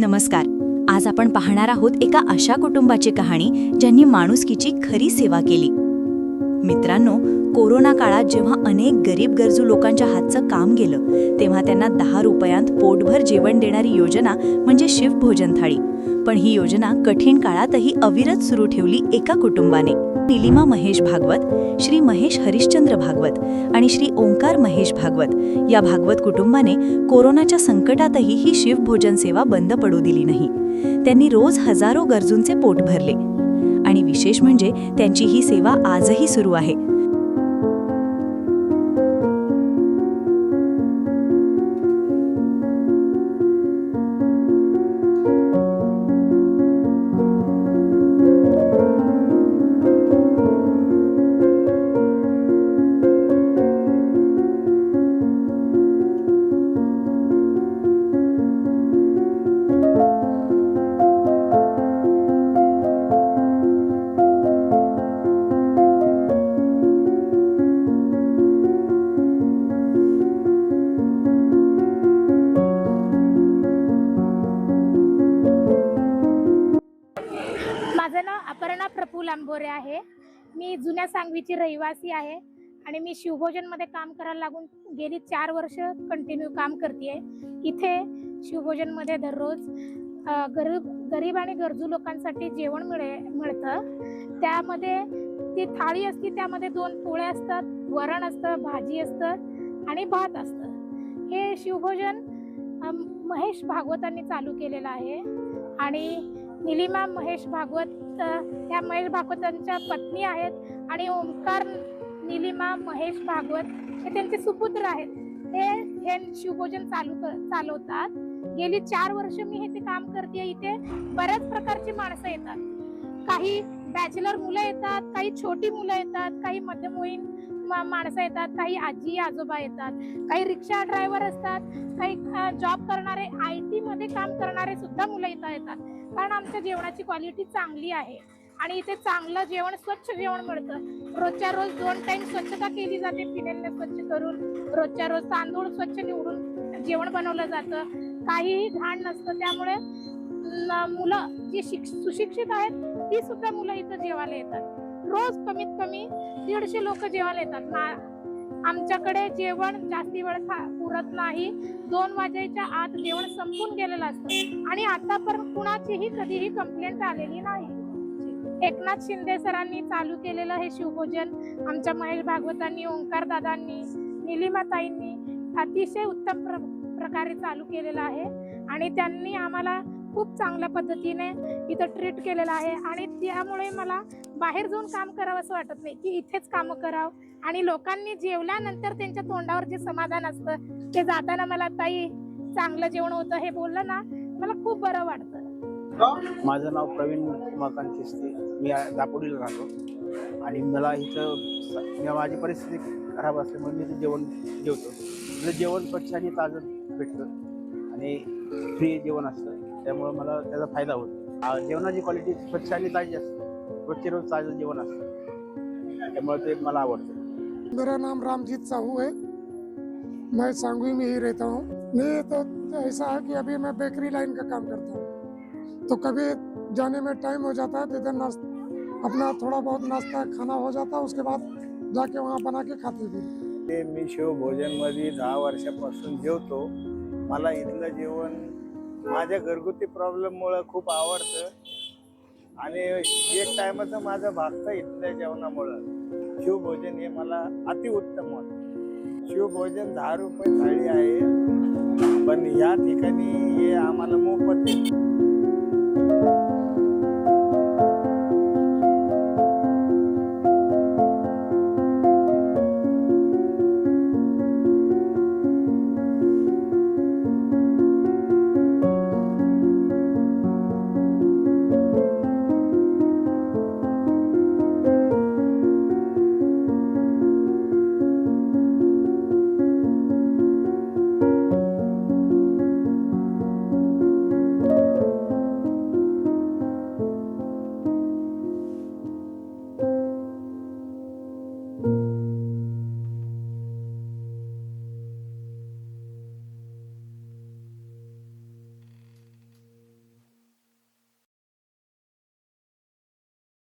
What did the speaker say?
नमस्कार. आज आपण पाहणार आहोत एका अशा कुटुंबाची कहाणी ज्यांनी माणुसकीची खरी सेवा केली. मित्रांनो कोरोना काळात जेव्हा अनेक गरीब गरजू लोकांच्या हातचं काम गेलं तेव्हा त्यांना दहा रुपयांत पोटभर जेवण देणारी योजना म्हणजे शिवभोजन थाळी. पण ही योजना कठीण काळातही अविरत सुरू ठेवली एका कुटुंबाने. निलिमा महेश भागवत श्री महेश हरिश्चंद्र भागवत आणि श्री ओंकार महेश भागवत या भागवत कुटुंबाने कोरोनाच्या संकटातही ही शिवभोजन सेवा बंद पडू दिली नाही. त्यांनी रोज हजारो गरजूंचे पोट भरले. आणि विशेष म्हणजे त्यांची ही सेवा आजही सुरू आहे. अपर्णा प्रफुल आंबोरे आहे. मी जुन्या सांगवीची रहिवासी आहे आणि मी शिवभोजनमध्ये काम करायला लागून गेली चार वर्ष कंटिन्यू काम करते इथे शिवभोजनमध्ये दररोज गरीब गरीब आणि गरजू लोकांसाठी जेवण मिळे मिळतं. त्यामध्ये ती थाळी असते त्यामध्ये दोन पोळे असतात वरण असतं भाजी असतं आणि भात असतं. हे शिवभोजन महेश भागवतांनी चालू केलेलं आहे. आणि निलिमा महेश भागवत ह्या महेश भागवतांच्या पत्नी आहेत आणि ओंकार निलिमा महेश भागवत हे त्यांचे सुपुत्र आहेत. हे हे शिवभोजन चालू चालवतात. गेली चार वर्ष मी हे ते काम करते. इथे बऱ्याच प्रकारची माणसं येतात. काही बॅचलर मुलं येतात काही छोटी मुलं येतात काही मध्यमवयीन माणसं येतात काही आजी आजोबा येतात काही रिक्षा ड्रायव्हर असतात काही जॉब करणारे आय टी मध्ये काम करणारे सुद्धा मुलं इथं येतात. कारण आमच्या जेवणाची क्वालिटी चांगली आहे आणि इथे चांगलं जेवण स्वच्छ जेवण मिळतं. रोजच्या रोज दोन टाइम स्वच्छता केली जाते फिनेलने स्वच्छ करून रोजच्या रोज तांदूळ स्वच्छ निवडून जेवण बनवलं जातं. काहीही घाण नसतं त्यामुळे मुलं जी शिक सुशिक्षित आहेत ती सुद्धा मुलं इथं जेवायला येतात. रोज कमीत कमी दीडशे लोक जेवायला येतात. आमच्याकडे जेवण जास्ती वेळ पुरत नाही. दोन वाजायच्या आत जेवण संपून गेलेलं असतं. आणि आतापर्यंत कुणाचीही कधीही कंप्लेंट आलेली नाही. एकनाथ शिंदे सरांनी चालू केलेलं हे शिवभोजन आमच्या महेश भागवतांनी ओंकार दादांनी निलिमाताईंनी अतिशय उत्तम प्र प्रकारे चालू केलेलं आहे. आणि त्यांनी आम्हाला खूप चांगल्या पद्धतीने इथं ट्रीट केलेलं आहे. आणि त्यामुळे मला बाहेर जाऊन काम करावं असं वाटत नाही की इथेच कामं करावं. आणि लोकांनी जेवल्यानंतर त्यांच्या तोंडावर जे समाधान असतं ते जाताना मला ताई चांगलं जेवण होतं हे बोललं ना मला खूप बरं वाटतं. माझं नाव प्रवीण उमाकांत शिस्ते मी दापोडीला राहतो. आणि मला इथं माझी परिस्थिती खराब असल्यामुळे मी जेवण जेवतो. इथं जेवण स्वच्छ आणि ताजं भेटतं. आणि फ्री जेवण असतं. त्यामुळं मला त्याचा फायदा होतो. जेवणाची क्वालिटी स्वच्छ आणि ताजी असते. रोजचे रोज ताजं जेवण असतं. त्यामुळे ते मला आवडतं. मेरा नाम रामजीत साहू है. मैं सांगवी में ही रहता हूँ. नहीं तो ऐसा है कि अभी मैं बेकरी लाइन का काम करता हूँ. तो कभी जाने में टाइम हो जाता है तो इधर नाश्ता अपना थोड़ा बहुत नाश्ता खाना हो जाता है उसके बाद जाके वहाँ बना के खाते भी ते मी शिवभोजनमध्ये दहा वर्षापासून जेवतो. मला इथलं जेवण माझ्या घरगुती प्रॉब्लेममुळं खूप आवडतं. आणि एक टायमाचं माझं भागतं इथल्या जेवणामुळं. शिवभोजन हे मला अतिउत्तम वाटतं. शिवभोजन दहा रुपये थाळी आहे. पण या ठिकाणी हे आम्हाला मोफत आहे.